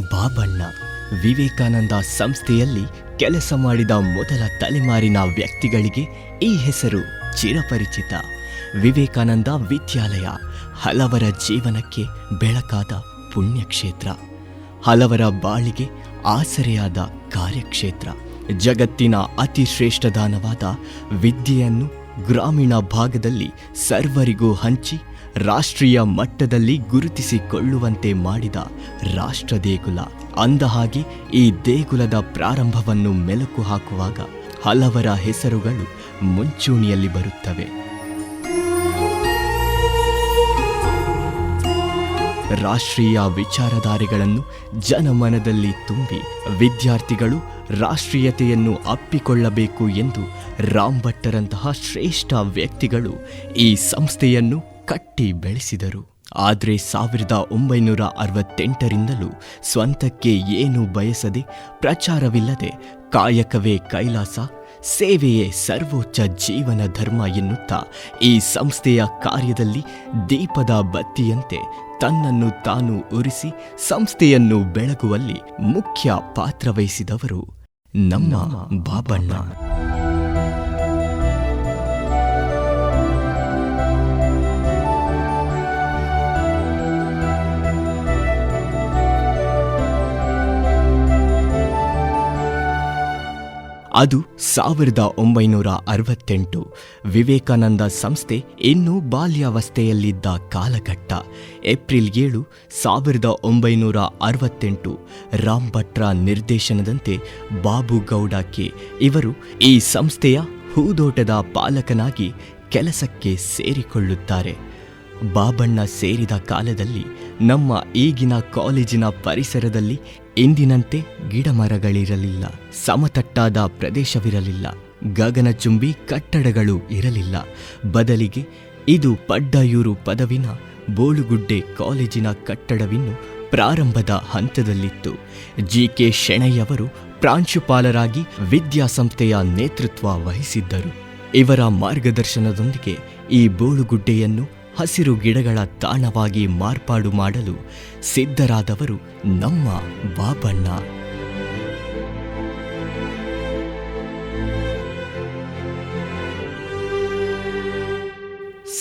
ಬಾಬಣ್ಣ ವಿವೇಕಾನಂದ ಸಂಸ್ಥೆಯಲ್ಲಿ ಕೆಲಸ ಮಾಡಿದ ಮೊದಲ ತಲೆಮಾರಿನ ವ್ಯಕ್ತಿಗಳಿಗೆ ಈ ಹೆಸರು ಚಿರಪರಿಚಿತ. ವಿವೇಕಾನಂದ ವಿದ್ಯಾಲಯ ಹಲವರ ಜೀವನಕ್ಕೆ ಬೆಳಕಾದ ಪುಣ್ಯಕ್ಷೇತ್ರ. ಹಲವರ ಬಾಳಿಗೆ ಆಸರೆಯಾದ ಕಾರ್ಯಕ್ಷೇತ್ರ. ಜಗತ್ತಿನ ಅತಿ ಶ್ರೇಷ್ಠ ದಾನವಾದ ವಿದ್ಯೆಯನ್ನು ಗ್ರಾಮೀಣ ಭಾಗದಲ್ಲಿ ಸರ್ವರಿಗೂ ಹಂಚಿ ರಾಷ್ಟ್ರೀಯ ಮಟ್ಟದಲ್ಲಿ ಗುರುತಿಸಿಕೊಳ್ಳುವಂತೆ ಮಾಡಿದ ರಾಷ್ಟ್ರ ದೇಗುಲ ಅಂದಹಾಗೆ, ಈ ದೇಗುಲದ ಪ್ರಾರಂಭವನ್ನು ಮೆಲುಕು ಹಾಕುವಾಗ ಹಲವರ ಹೆಸರುಗಳು ಮುಂಚೂಣಿಯಲ್ಲಿ ಬರುತ್ತವೆ. ರಾಷ್ಟ್ರೀಯ ವಿಚಾರಧಾರೆಗಳನ್ನು ಜನಮನದಲ್ಲಿ ತುಂಬಿ ವಿದ್ಯಾರ್ಥಿಗಳು ರಾಷ್ಟ್ರೀಯತೆಯನ್ನು ಅಪ್ಪಿಕೊಳ್ಳಬೇಕು ಎಂದು ರಾಮ್ ಭಟ್ಟರಂತಹ ಶ್ರೇಷ್ಠ ವ್ಯಕ್ತಿಗಳು ಈ ಸಂಸ್ಥೆಯನ್ನು ಕಟ್ಟಿ ಬೆಳೆಸಿದರು. ಆದರೆ ಸಾವಿರದ ಒಂಬೈನೂರ ಅರವತ್ತೆಂಟರಿಂದಲೂ ಸ್ವಂತಕ್ಕೆ ಏನು ಬಯಸದೆ ಪ್ರಚಾರವಿಲ್ಲದೆ ಕಾಯಕವೇ ಕೈಲಾಸ, ಸೇವೆಯೇ ಸರ್ವೋಚ್ಚ ಜೀವನ ಧರ್ಮ ಎನ್ನುತ್ತಾ ಈ ಸಂಸ್ಥೆಯ ಕಾರ್ಯದಲ್ಲಿ ದೀಪದ ಬತ್ತಿಯಂತೆ ತನ್ನನ್ನು ತಾನು ಉರಿಸಿ ಸಂಸ್ಥೆಯನ್ನು ಬೆಳಗುವಲ್ಲಿ ಮುಖ್ಯ ಪಾತ್ರವಹಿಸಿದವರು ನಮ್ಮ ಬಾಬಣ್ಣ. ಅದು ಸಾವಿರದ ಒಂಬೈನೂರ ಅರವತ್ತೆಂಟು. ವಿವೇಕಾನಂದ ಸಂಸ್ಥೆ ಇನ್ನೂ ಬಾಲ್ಯಾವಸ್ಥೆಯಲ್ಲಿದ್ದ ಕಾಲಘಟ್ಟ. ಏಪ್ರಿಲ್ ಏಳು, ಸಾವಿರದ ಒಂಬೈನೂರ ಅರವತ್ತೆಂಟು. ರಾಮ್ ಭಟ್ರ ನಿರ್ದೇಶನದಂತೆ ಬಾಬು ಗೌಡ ಕೆ. ಇವರು ಈ ಸಂಸ್ಥೆಯ ಹೂದೋಟದ ಪಾಲಕನಾಗಿ ಕೆಲಸಕ್ಕೆ ಸೇರಿಕೊಳ್ಳುತ್ತಾರೆ. ಬಾಬಣ್ಣ ಸೇರಿದ ಕಾಲದಲ್ಲಿ ನಮ್ಮ ಈಗಿನ ಕಾಲೇಜಿನ ಪರಿಸರದಲ್ಲಿ ಇಂದಿನಂತೆ ಗಿಡಮರಗಳಿರಲಿಲ್ಲ, ಸಮತಟ್ಟಾದ ಪ್ರದೇಶವಿರಲಿಲ್ಲ, ಗಗನಚುಂಬಿ ಕಟ್ಟಡಗಳು ಇರಲಿಲ್ಲ. ಬದಲಿಗೆ ಇದು ಪಡ್ಡಯೂರು ಪದವಿನ ಬೋಳುಗುಡ್ಡೆ ಕಾಲೇಜಿನ ಕಟ್ಟಡವಿನ್ನು ಪ್ರಾರಂಭದ ಹಂತದಲ್ಲಿತ್ತು. ಜಿ ಕೆ ಶೆಣೈಯವರು ಪ್ರಾಂಶುಪಾಲರಾಗಿ ವಿದ್ಯಾಸಂಸ್ಥೆಯ ನೇತೃತ್ವ ವಹಿಸಿದ್ದರು. ಇವರ ಮಾರ್ಗದರ್ಶನದೊಂದಿಗೆ ಈ ಬೋಳುಗುಡ್ಡೆಯನ್ನು ಹಸಿರು ಗಿಡಗಳ ತಾಣವಾಗಿ ಮಾರ್ಪಾಡು ಮಾಡಲು ಸಿದ್ಧರಾದವರು ನಮ್ಮ ಬಾಬಣ್ಣ.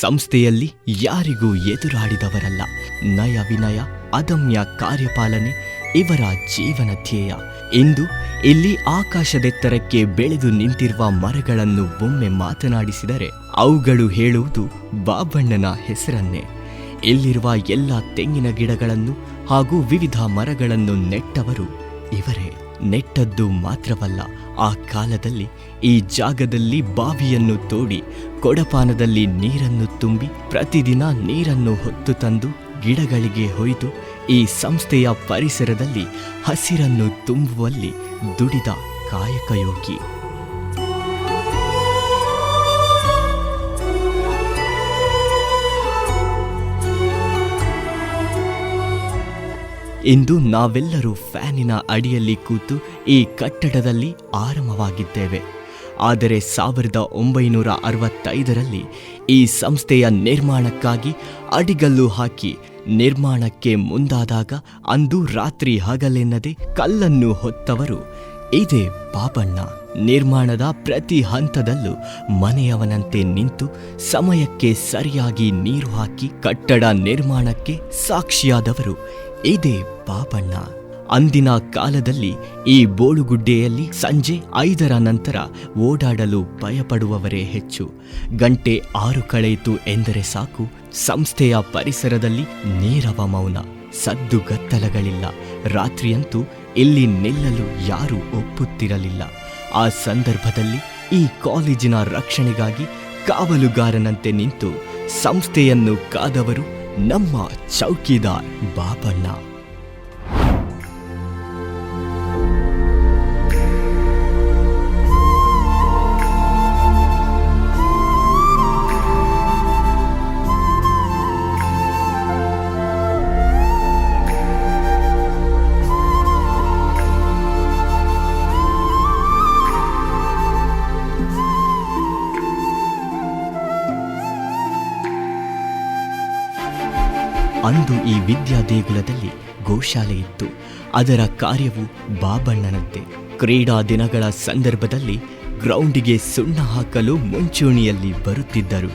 ಸಂಸ್ಥೆಯಲ್ಲಿ ಯಾರಿಗೂ ಎದುರಾಡಿದವರಲ್ಲ. ನಯ ವಿನಯ, ಅದಮ್ಯ ಕಾರ್ಯಪಾಲನೆ, ಇವರ ಜೀವನ ಧ್ಯೇಯ. ಇಂದು ಇಲ್ಲಿ ಆಕಾಶದೆತ್ತರಕ್ಕೆ ಬೆಳೆದು ನಿಂತಿರುವ ಮರಗಳನ್ನು ಒಮ್ಮೆ ಮಾತನಾಡಿಸಿದರೆ ಅವುಗಳು ಹೇಳುವುದು ಬಾಬಣ್ಣನ ಹೆಸರನ್ನೇ. ಇಲ್ಲಿರುವ ಎಲ್ಲ ತೆಂಗಿನ ಗಿಡಗಳನ್ನು ಹಾಗೂ ವಿವಿಧ ಮರಗಳನ್ನು ನೆಟ್ಟವರು ಇವರೇ. ನೆಟ್ಟದ್ದು ಮಾತ್ರವಲ್ಲ, ಆ ಕಾಲದಲ್ಲಿ ಈ ಜಾಗದಲ್ಲಿ ಬಾವಿಯನ್ನು ತೋಡಿ ಕೊಡಪಾನದಲ್ಲಿ ನೀರನ್ನು ತುಂಬಿ ಪ್ರತಿದಿನ ನೀರನ್ನು ಹೊತ್ತು ತಂದು ಗಿಡಗಳಿಗೆ ಹೊಯ್ದು ಈ ಸಂಸ್ಥೆಯ ಪರಿಸರದಲ್ಲಿ ಹಸಿರನ್ನು ತುಂಬುವಲ್ಲಿ ದುಡಿದ ಕಾಯಕಯೋಗಿ ಇಂದು ನಾವೆಲ್ಲರೂ ಫ್ಯಾನಿನ ಅಡಿಯಲ್ಲಿ ಕೂತು ಈ ಕಟ್ಟಡದಲ್ಲಿ ಆರಾಮವಾಗಿದ್ದೇವೆ ಆದರೆ ಸಾವಿರದ ಒಂಬೈನೂರ ಅರವತ್ತೈದರಲ್ಲಿ ಈ ಸಂಸ್ಥೆಯ ನಿರ್ಮಾಣಕ್ಕಾಗಿ ಅಡಿಗಲ್ಲು ಹಾಕಿ ನಿರ್ಮಾಣಕ್ಕೆ ಮುಂದಾದಾಗ ಅಂದು ರಾತ್ರಿ ಹಗಲೆನ್ನದೆ ಕಲ್ಲನ್ನು ಹೊತ್ತವರು, ಇದೇ ಪಾಪಣ್ಣ. ನಿರ್ಮಾಣದ ಪ್ರತಿ ಹಂತದಲ್ಲೂ ಮನೆಯವನಂತೆ ನಿಂತು ಸಮಯಕ್ಕೆ ಸರಿಯಾಗಿ ನೀರು ಹಾಕಿ ಕಟ್ಟಡ ನಿರ್ಮಾಣಕ್ಕೆ ಸಾಕ್ಷಿಯಾದವರು. ಇದೇ ಬಾಬಣ್ಣ ಅಂದಿನ ಕಾಲದಲ್ಲಿ ಈ ಬೋಳುಗುಡ್ಡೆಯಲ್ಲಿ ಸಂಜೆ ಐದರ ನಂತರ ಓಡಾಡಲು ಭಯಪಡುವವರೇ ಹೆಚ್ಚು. ಗಂಟೆ ಆರು ಕಳೆಯಿತು ಎಂದರೆ ಸಾಕು, ಸಂಸ್ಥೆಯ ಪರಿಸರದಲ್ಲಿ ನೀರವ ಮೌನ. ಸದ್ದುಗತ್ತಲಗಳಿಲ್ಲ ರಾತ್ರಿಯಂತೂ ಇಲ್ಲಿ ನಿಲ್ಲಲು ಯಾರೂ ಒಪ್ಪುತ್ತಿರಲಿಲ್ಲ. ಆ ಸಂದರ್ಭದಲ್ಲಿ ಈ ಕಾಲೇಜಿನ ರಕ್ಷಣೆಗಾಗಿ ಕಾವಲುಗಾರನಂತೆ ನಿಂತು ಸಂಸ್ಥೆಯನ್ನು ಕಾದವರು ನಮ್ಮ ಚೌಕಿದಾರ್ ಬಾಬಣ್ಣ. ಅಂದು ಈ ವಿದ್ಯಾ ದೇಗುಲದಲ್ಲಿ ಗೋಶಾಲೆ ಇತ್ತು ಅದರ ಕಾರ್ಯವು ಬಾಬಣ್ಣನಂತೆ. ಕ್ರೀಡಾ ದಿನಗಳ ಸಂದರ್ಭದಲ್ಲಿ ಗ್ರೌಂಡಿಗೆ ಸುಣ್ಣ ಹಾಕಲು ಮುಂಚೂಣಿಯಲ್ಲಿ ಬರುತ್ತಿದ್ದರು.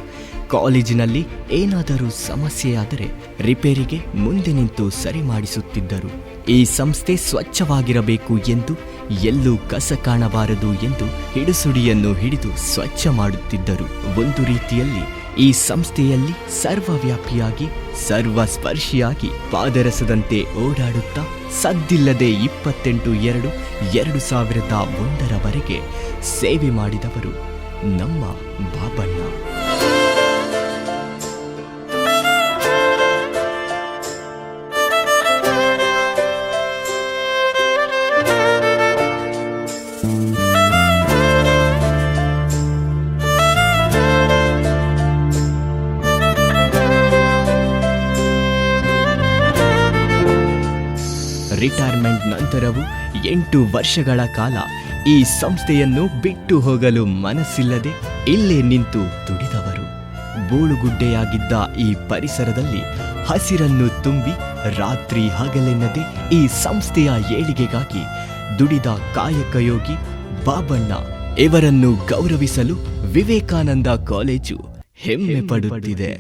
ಕಾಲೇಜಿನಲ್ಲಿ ಏನಾದರೂ ಸಮಸ್ಯೆಯಾದರೆ ರಿಪೇರಿಗೆ ಮುಂದೆ ನಿಂತು ಸರಿ ಮಾಡಿಸುತ್ತಿದ್ದರು. ಈ ಸಂಸ್ಥೆ ಸ್ವಚ್ಛವಾಗಿರಬೇಕು ಎಂದು ಎಲ್ಲೂ ಕಸ ಕಾಣಬಾರದು ಎಂದು ಹಿಡಿಸುಡಿಯನ್ನು ಹಿಡಿದು ಸ್ವಚ್ಛ ಮಾಡುತ್ತಿದ್ದರು. ಒಂದು ರೀತಿಯಲ್ಲಿ ಈ ಸಂಸ್ಥೆಯಲ್ಲಿ ಸರ್ವವ್ಯಾಪಿಯಾಗಿ, ಸರ್ವಸ್ಪರ್ಶಿಯಾಗಿ ಪಾದರಸದಂತೆ ಓಡಾಡುತ್ತಾ, ಸದ್ದಿಲ್ಲದೆ ಇಪ್ಪತ್ತೆಂಟು ಎರಡು ಎರಡು ಸಾವಿರದ ಒಂದರವರೆಗೆ ಸೇವೆ ಮಾಡಿದವರು ನಮ್ಮ ಬಾಬಣ್ಣ. ಎಂಟು ವರ್ಷಗಳ ಕಾಲ ಈ ಸಂಸ್ಥೆಯನ್ನು ಬಿಟ್ಟು ಹೋಗಲು ಮನಸ್ಸಿಲ್ಲದೆ ಇಲ್ಲೇ ನಿಂತು ದುಡಿದವರು ಬೋಳುಗುಡ್ಡೆಯಾಗಿದ್ದ ಈ ಪರಿಸರದಲ್ಲಿ ಹಸಿರನ್ನು ತುಂಬಿ ರಾತ್ರಿ ಹಗಲೆನ್ನದೆ ಈ ಸಂಸ್ಥೆಯ ಏಳಿಗೆಗಾಗಿ ದುಡಿದ ಕಾಯಕಯೋಗಿ ಬಾಬಣ್ಣ ಇವರನ್ನು ಗೌರವಿಸಲು ವಿವೇಕಾನಂದ ಕಾಲೇಜು ಹೆಮ್ಮೆ ಪಡುತ್ತಿದೆ.